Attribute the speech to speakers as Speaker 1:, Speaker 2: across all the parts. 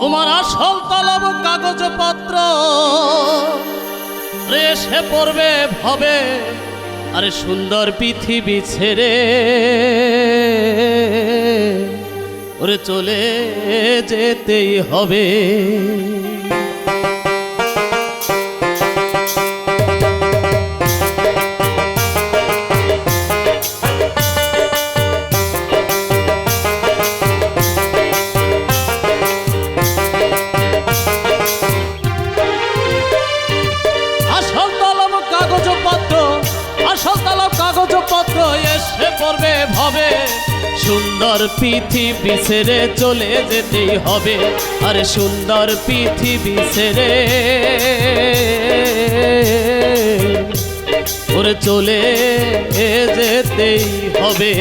Speaker 1: তোমার আসল তলব কাগজপত্র। রেসে পড়বে ভবে, আরে সুন্দর পৃথিবী ছেড়ে ওরে চলে যেতেই হবে। এসে পড়বে ভবে। সুন্দর পৃথিবী ছেড়ে চলে যেতেই হবে। আরে সুন্দর পৃথিবী ছেড়ে। ওরে চলে যেতেই হবে।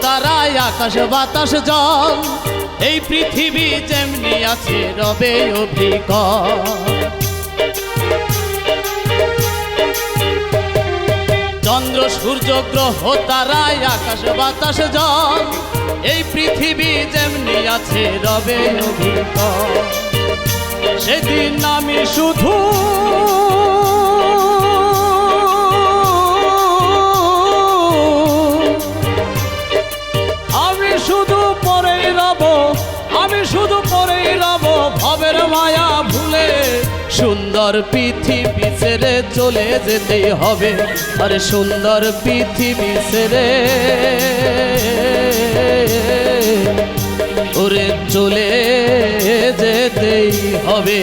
Speaker 1: তারায় আকাশ, বাতাস, জল। এই পৃথিবী যেমনি আছে, রবে অভিজ্ঞ। চন্দ্র, সূর্য, গ্রহ তারায় আকাশ, বাতাস, জল। এই পৃথিবী যেমনি আছে, রবে অভিজ্ঞ। সেদিন আমি শুধু সুন্দর পৃথিবী ছেড়ে চলে যেতে হবে। আরে সুন্দর পৃথিবী ছেড়ে ওরে চলে যেতেই হবে।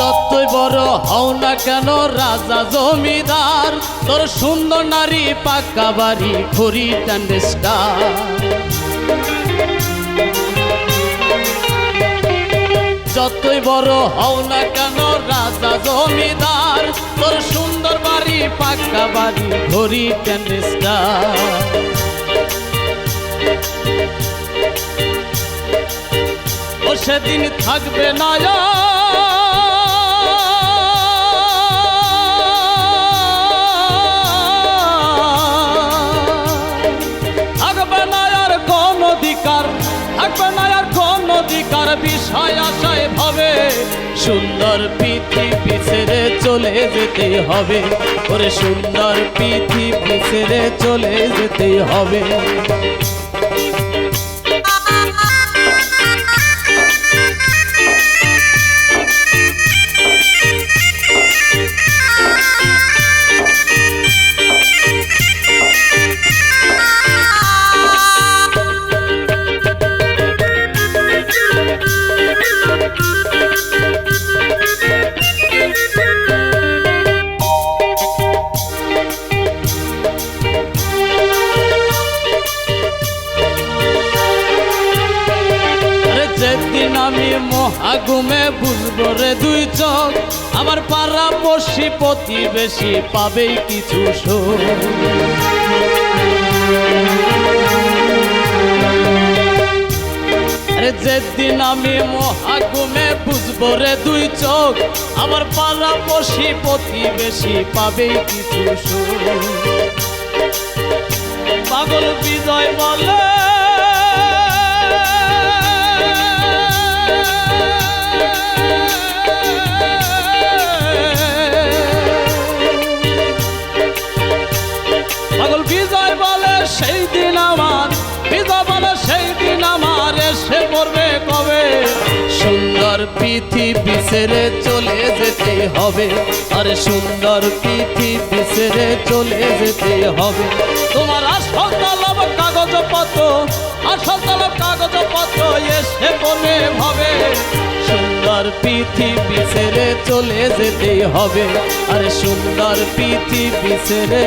Speaker 1: যতই বড় হও না কেন, রাজা জমিদার, তোর সুন্দর নারী পাকা বাড়ি স্টার যতই বড় হও না কেন, রাজা জমিদার, তোর সুন্দর বাড়ি, পাকা বাড়ি স্টার ও সেদিন থাকবে না সুন্দর পৃথিবী ছেড়ে চলে যেতে হবে। ওরে সুন্দর পৃথিবী ছেড়ে চলে যেতে হবে। আমি মহাগুমে বুঝব রে দুই চোখ। আমার পাড়া পড়শি প্রতিবেশী পাবেই কিছু যেদিন আমি মহাগুমে বুঝব রে দুই চোখ, আমার পাড়া পড়শি প্রতিবেশী পাবেই কিছু সুখ। পাগল বিজয় বলে সুন্দর পৃথিবী ছেড়ে চলে যেতে হবে। আর সুন্দর পৃথিবী ছেড়ে চলে যেতে হবে। তোমার আসল কাগজ পত্র আসল কাগজ পত্র এসে বলে ভাবে সুন্দর পৃথিবী ছেড়ে চলে যেতে হবে। আর সুন্দর পৃথিবী ছেড়ে